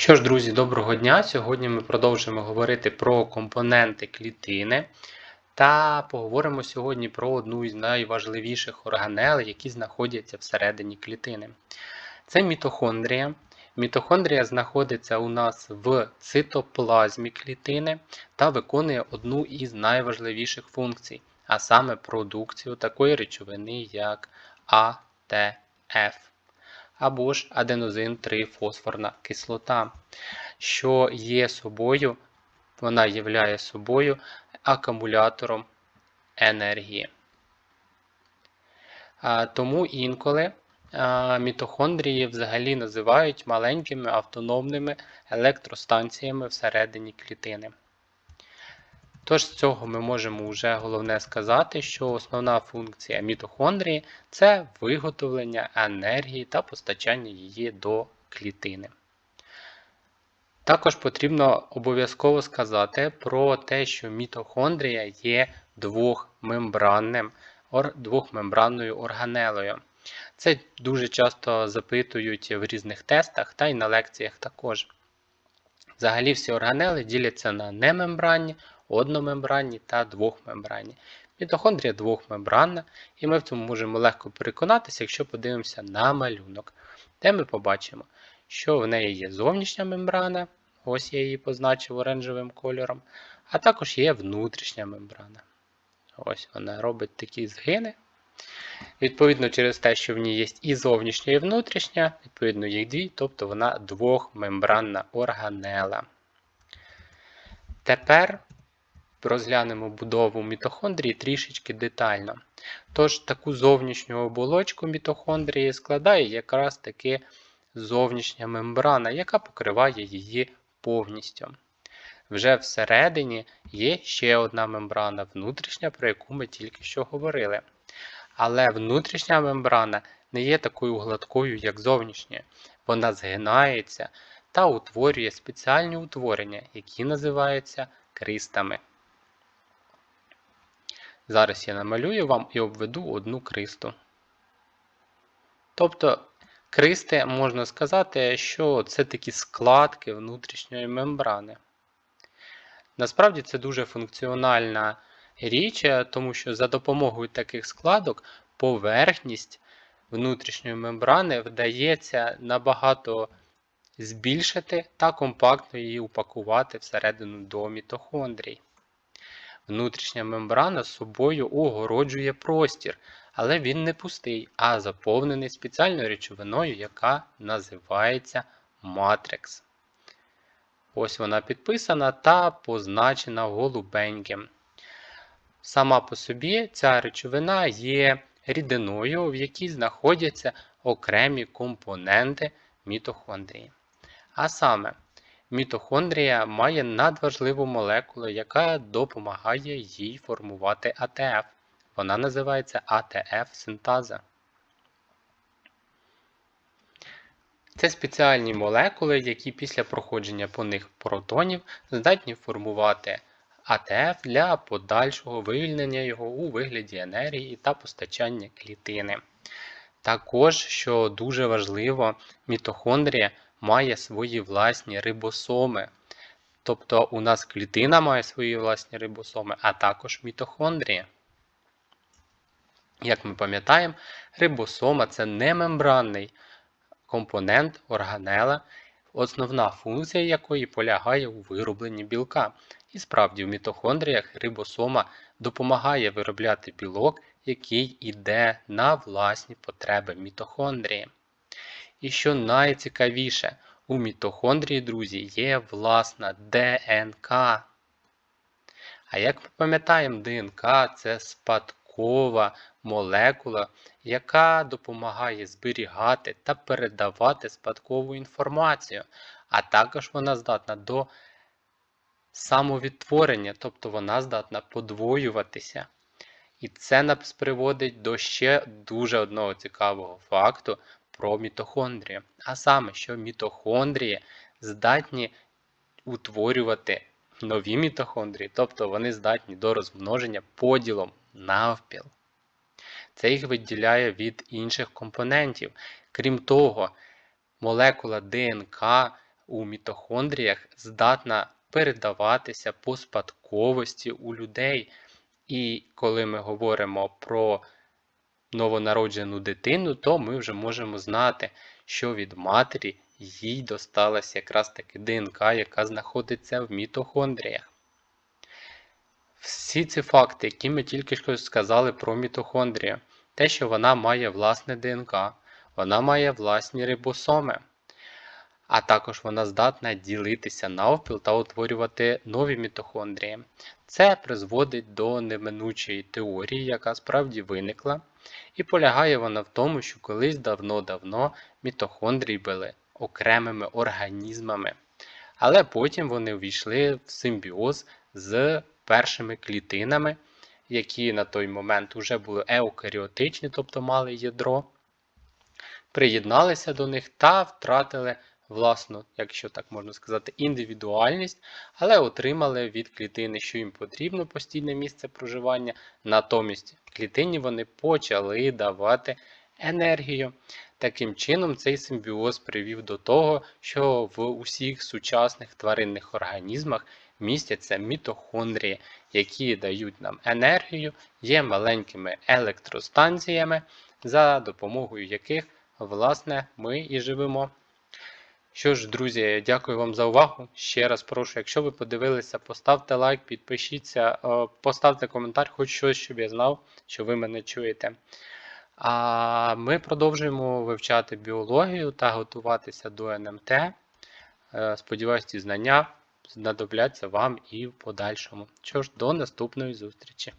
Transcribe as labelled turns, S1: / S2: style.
S1: Що ж, друзі, доброго дня! Сьогодні ми продовжуємо говорити про компоненти клітини та поговоримо сьогодні про одну із найважливіших органел, які знаходяться всередині клітини. Це мітохондрія. Мітохондрія знаходиться у нас в цитоплазмі клітини та виконує одну із найважливіших функцій, а саме продукцію такої речовини, як АТФ або ж аденозин 3-фосфорна кислота, що є собою, вона являє собою акумулятором енергії. Тому інколи мітохондрії взагалі називають маленькими автономними електростанціями всередині клітини. Тож з цього ми можемо вже головне сказати, що основна функція мітохондрії це виготовлення енергії та постачання її до клітини. Також потрібно обов'язково сказати про те, що мітохондрія є двохмембранним, двохмембранною органелою. Це дуже часто запитують в різних тестах та й на лекціях також. Взагалі всі органели діляться на немембранні, одномембранні та двохмембранні. Мітохондрія двохмембранна, і ми в цьому можемо легко переконатися, якщо подивимося на малюнок, де ми побачимо, що в неї є зовнішня мембрана, ось я її позначив оранжевим кольором, а також є внутрішня мембрана. Ось вона робить такі згини. Відповідно, через те, що в ній є і зовнішня, і внутрішня, відповідно, їх дві, тобто вона двохмембранна органела. Тепер розглянемо будову мітохондрії трішечки детально. Тож, таку зовнішню оболочку мітохондрії складає якраз таки зовнішня мембрана, яка покриває її повністю. Вже всередині є ще одна мембрана, внутрішня, про яку ми тільки що говорили. Але внутрішня мембрана не є такою гладкою, як зовнішня. Вона згинається та утворює спеціальні утворення, які називаються кристами. Зараз я намалюю вам і обведу одну кристу. Тобто, кристи можна сказати, що це такі складки внутрішньої мембрани. Насправді це дуже функціональна річ, тому що за допомогою таких складок поверхність внутрішньої мембрани вдається набагато збільшити та компактно її упакувати всередину до мітохондрій. Внутрішня мембрана собою огороджує простір, але він не пустий, а заповнений спеціальною речовиною, яка називається матрикс. Ось вона підписана та позначена голубеньким. Сама по собі ця речовина є рідиною, в якій знаходяться окремі компоненти мітохондрії. А саме, Мітохондрія має надважливу молекулу, яка допомагає їй формувати АТФ. Вона називається АТФ-синтаза. Це спеціальні молекули, які після проходження по них протонів здатні формувати АТФ для подальшого вивільнення його у вигляді енергії та постачання клітини. Також, що дуже важливо, мітохондрія має свої власні рибосоми. Тобто у нас клітина має свої власні рибосоми, а також мітохондрії. Як ми пам'ятаємо, рибосома це немембранний компонент органела, основна функція якої полягає у виробленні білка. І справді в мітохондріях рибосома допомагає виробляти білок, який йде на власні потреби мітохондрії. І що найцікавіше, у мітохондрії, друзі, є власна ДНК. А як ми пам'ятаємо, ДНК це спадкова молекула, яка допомагає зберігати та передавати спадкову інформацію, а також вона здатна до самовідтворення, тобто вона здатна подвоюватися. І це нас приводить до ще дуже одного цікавого факту про мітохондрії. А саме, що мітохондрії здатні утворювати нові мітохондрії, тобто вони здатні до розмноження поділом навпіл. Це їх виділяє від інших компонентів. Крім того, молекула ДНК у мітохондріях здатна передаватися по спадковості у людей. І коли ми говоримо про новонароджену дитину, то ми вже можемо знати, що від матері їй досталася якраз таки ДНК, яка знаходиться в мітохондріях. Всі ці факти, які ми тільки що сказали про мітохондрію, те, що вона має власне ДНК, вона має власні рибосоми, а також вона здатна ділитися навпіл та утворювати нові мітохондрії. Це призводить до неминучої теорії, яка справді виникла, і полягає вона в тому, що колись давно-давно мітохондрії були окремими організмами, але потім вони увійшли в симбіоз з першими клітинами, які на той момент вже були еукаріотичні, тобто мали ядро, приєдналися до них та втратили власну, якщо так можна сказати, індивідуальність, але отримали від клітини, що їм потрібно постійне місце проживання. Натомість клітині вони почали давати енергію. Таким чином, цей симбіоз привів до того, що в усіх сучасних тваринних організмах містяться мітохондрії, які дають нам енергію, є маленькими електростанціями, за допомогою яких власне, ми і живемо. Що ж, друзі, дякую вам за увагу. Ще раз прошу, якщо ви подивилися, поставте лайк, підпишіться, е, поставте коментар, хоч щось, щоб я знав, що ви мене чуєте. А ми продовжуємо вивчати біологію та готуватися до НМТ. Е, сподіваюсь, ці знання знадобляться вам і в подальшому. Що ж, до наступної зустрічі!